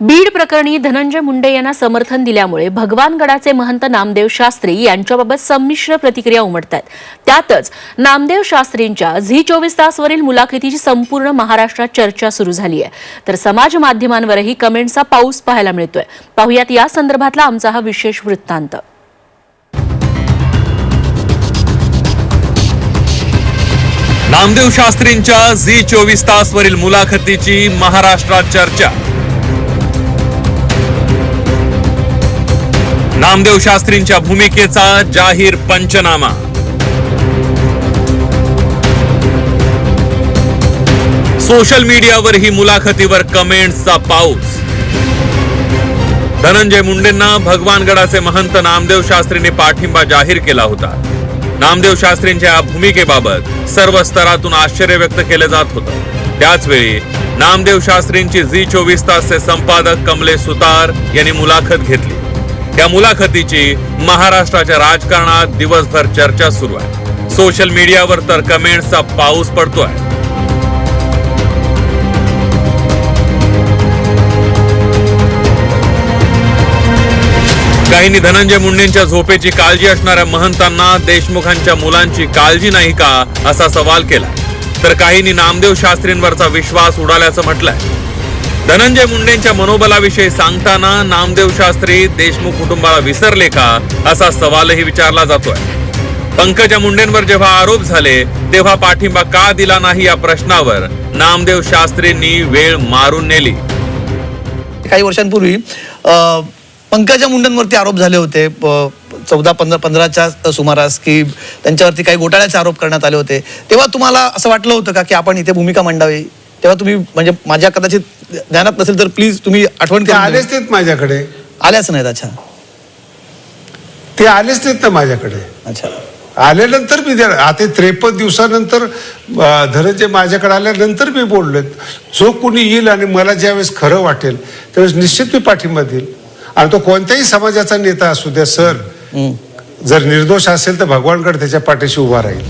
बीड प्रकरणी धनंजय मुंडे यांना समर्थन दिल्यामुळे भगवानगडाचे महंत नामदेव शास्त्री यांच्याबाबत संमिश्र प्रतिक्रिया उमटत आहेत त्यातच नामदेव शास्त्रींच्या झी चोवीस तासवरील मुलाखतीची संपूर्ण महाराष्ट्रात चर्चा सुरू झाली आहे. तर समाज माध्यमांवरही कमेंटचा पाऊस पाहायला मिळतोय. पाहुयात या संदर्भातला आमचा हा विशेष वृत्तांत. नामदेव शास्त्रींच्या झी चोवीस तासवरील मुलाखतीची महाराष्ट्रात चर्चा. नामदेव शास्त्रींच्या भूमिकेचा जाहीर पंचनामा. सोशल मीडियावर ही मुलाखतीवर कमेंट्सचा पाऊस. धनंजय मुंडेंना भगवानगडाचे महंत नामदेव शास्त्रींनी पाठिंबा जाहीर केला होता. नामदेव शास्त्रींच्या या भूमिकेबाबत सर्व स्तरातून आश्चर्य व्यक्त केले जात होतं. त्याचवेळी नामदेव शास्त्रींची झी चोवीस तासचे संपादक कमलेश सुतार यांनी मुलाखत घेतली. या मुलाखतीची महाराष्ट्राच्या राजकारणात दिवसभर चर्चा सुरू आहे. सोशल मीडियावर तर कमेंट्सचा पाऊस पडतोय. काहींनी धनंजय मुंडेंच्या झोपेची काळजी असणाऱ्या महंतांना देशमुखांच्या मुलांची काळजी नाही का असा सवाल केला. तर काहींनी नामदेव शास्त्रींवरचा विश्वास उडाल्याचं म्हटलंय. धनंजय मुंडेंच्या मनोबलाविषयी सांगताना नामदेव शास्त्री देशमुख कुटुंबाला विसरले का असा सवालही विचारला जातोय. पंकजा मुंडेंवर जेव्हा आरोप झाले तेव्हा पाठिंबा का दिला नाही या प्रश्नावर नामदेव शास्त्रींनी वेळ मारून नेली. काही वर्षांपूर्वी पंकजा मुंडेंवरती आरोप झाले होते चौदा पंधरा पंधराच्या सुमारास की त्यांच्यावरती काही घोटाळ्याचे आरोप करण्यात आले होते. तेव्हा तुम्हाला असं वाटलं होतं का की आपण इथे भूमिका मांडावी? तेव्हा तुम्ही म्हणजे माझ्या कदाचित ध्यानात नसेल तर प्लीज तुम्ही आठवण ते करून आलेच. नाहीत माझ्याकडे. आल्याच नाहीत अच्छा. ते आलेच नाहीत ना माझ्याकडे. अच्छा. आल्यानंतर मी त्या- आता त्रेपन्न दिवसानंतर अं, धनंजय माझ्याकडे आल्यानंतर मी बोललोय. जो कोणी येईल आणि मला ज्यावेळेस खरं वाटेल त्यावेळेस निश्चित मी पाठिंबा देईल. आणि तो कोणत्याही समाजाचा नेता असू द्या सर जर निर्दोष असेल तर भगवानकडे त्याच्या पाठीशी उभा राहील.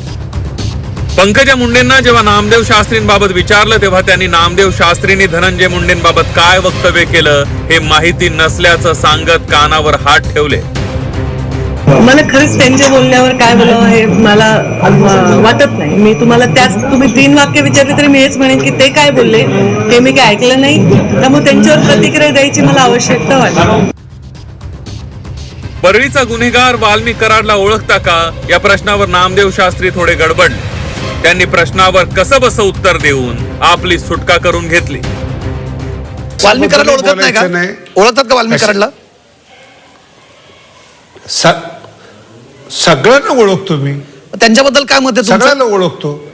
पंकजा मुंडेंना जेव्हा नामदेव शास्त्रींबाबत विचारलं तेव्हा त्यांनी नामदेव शास्त्रींनी धनंजय मुंडेंबाबत काय वक्तव्य केलं हे माहिती नसल्याचं सांगत कानावर हात ठेवले. मला खरंच त्यांच्या बोलण्यावर काय बोलावं हे मला वाटत नाही. मी तुम्हाला त्याच तुम्ही तीन वाक्य विचारले तरी मी हेच म्हणेन की ते काय बोलले हे मी काय ऐकलं नाही. त्यामुळे त्यांच्यावर प्रतिक्रिया द्यायची मला आवश्यकता वाटते. परळीचा गुन्हेगार वाल्मिक कराडला ओळखता का? या प्रश्नावर नामदेव शास्त्री थोडे गडबडले त्यांनी प्रश्नावर कसं बसं उत्तर देऊन आपली सुटका करून घेतली? ओळखत नाही का? नाही. ओळखतात का स- सगळ्यांना ओळखतो मी. त्यांच्याबद्दल काय मत आहे तुमचं? सगळ्यांना ओळखतो.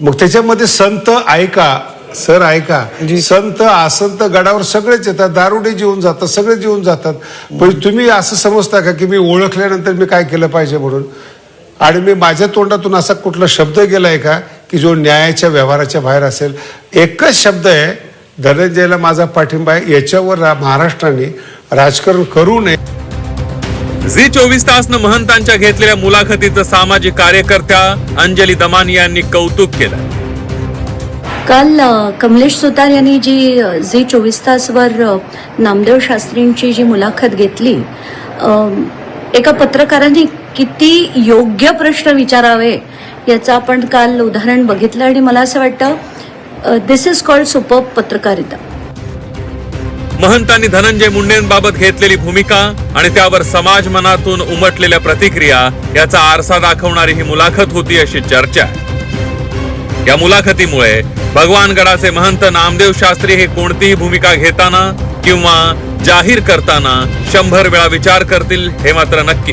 मग त्याच्यामध्ये संत ऐका सर ऐका. संत आसंत गडावर सगळेच येतात दारुडे जेवून जातात सगळे जेवून जातात. पण तुम्ही असं समजता का की मी ओळखल्यानंतर मी काय केलं पाहिजे म्हणून? आणि मी माझ्या तोंडातून असा कुठला शब्द गेलाय का की जो न्यायाच्या व्यवहाराच्या बाहेर असेल. एकच शब्द आहे धनंजयला माझा पाठिंबा आहे. याच्यावर रा- महाराष्ट्राने राजकारण करू नये. झी चोवीस तासनं महंतांच्या घेतलेल्या मुलाखतीचं सामाजिक कार्यकर्त्या अंजली दमानी यांनी कौतुक केलं. काल कमलेश सुतार यांनी जी झी चोवीस तासवर नामदेव शास्त्रींची जी मुलाखत घेतली एका पत्रकारांनी किती योग्य प्रश्न विचारावे याचं आपण काल उदाहरण बघितलं आणि मला असं वाटतं दिस इज कॉल्ड सुपर पत्रकारिता. महंतांनी धनंजय मुंडेंबाबत घेतलेली भूमिका आणि त्यावर समाज मनातून उमटलेल्या प्रतिक्रिया याचा आरसा दाखवणारी ही मुलाखत होती अशी चर्चा. या मुलाखतीमुळे भगवानगडाचे महंत नामदेव शास्त्री हे कोणतीही भूमिका घेताना किंवा जाहीर करताना शंभर वेळा विचार करतील हे मात्र नक्की.